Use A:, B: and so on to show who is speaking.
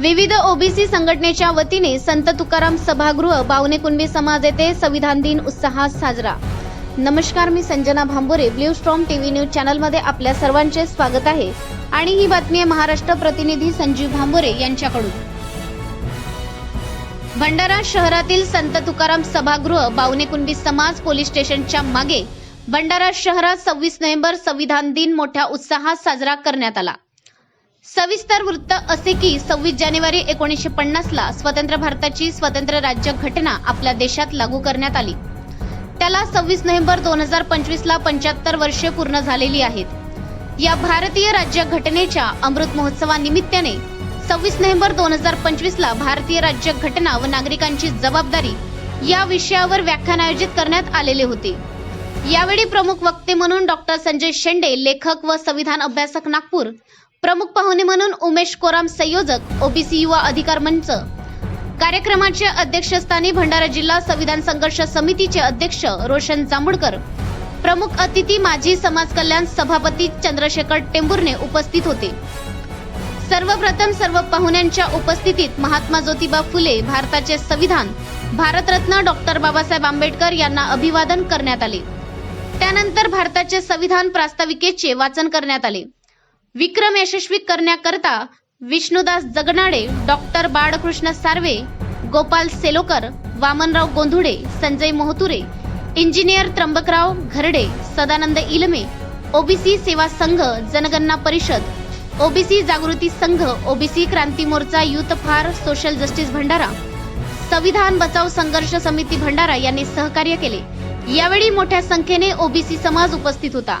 A: विविध ओबीसी संघटनेच्या वतीने संत तुकाराम सभागृह बावने कुणबी समाज येथे संविधान दिन उत्साहात साजरा. नमस्कार मी Sanjana Bhambore blue storm TV news चॅनलमध्ये आपल्या सर्वांचे स्वागत आहे. आणि ही बातमी आहे महाराष्ट्र प्रतिनिधी संजीव भांबोरे यांच्याकडून. भंडारा शहरातील संत तुकाराम सभागृह बावने कुणबी समाज पोलीस स्टेशनच्या मागे भंडारा शहरात सव्वीस नोव्हेंबर संविधान दिन मोठ्या उत्साहात साजरा करण्यात आला. सविस्तर वृत्त असे की सव्वीस जानेवारी एकोणीसशे पन्नास ला स्वतंत्र भारताची स्वतंत्र राज्य घटना आपल्या देशात लागू करण्यात आली. त्याला सव्वीस नोव्हेंबर दोन हजार पंचवीसला पंच्याहत्तर वर्षे पूर्ण झालेली आहेत. या भारतीय राज्य घटनेच्या अमृत महोत्सवानिमित्ताने सव्वीस नोव्हेंबर दोन हजार पंचवीसला भारतीय राज्य घटना व नागरिकांची जबाबदारी या विषयावर व्याख्यान आयोजित करण्यात आलेले होते. यावेळी प्रमुख वक्ते म्हणून डॉक्टर संजय शेंडे लेखक व संविधान अभ्यासक नागपूर प्रमुख पाहुणे म्हणून उमेश कोराम संयोजक ओबीसी युवा अधिकार मंच. कार्यक्रमाचे अध्यक्षस्थानी भंडारा जिल्हा संविधान संघर्ष समितीचे अध्यक्ष रोशन जांभूडकर प्रमुख अतिथी माजी समाज कल्याण सभापती चंद्रशेखर टेंभुर्णे उपस्थित होते. सर्वप्रथम सर्व पाहुण्यांच्या उपस्थितीत महात्मा ज्योतिबा फुले भारताचे संविधान भारतरत्न डॉक्टर बाबासाहेब आंबेडकर यांना अभिवादन करण्यात आले. त्यानंतर भारताचे संविधान प्रास्ताविकेचे वाचन करण्यात आले. विक्रम यशस्वी करण्याकरता Vishnudas Jaganade doctor Balkrishna Sarve Gopal Selokar Vamanrao Gondhude Sanjay Mohature engineer Tryambakrao Gharde Sadanand Ilme OBC Seva Sangh Janganana Parishad OBC Jagruti Sangh OBC Kranti Morcha youth for social justice Bhandara Samvidhan Bachao Sangharsh समिती भंडारा यांनी सहकार्य केले. यावेळी मोठ्या संख्येने OBC समाज उपस्थित होता.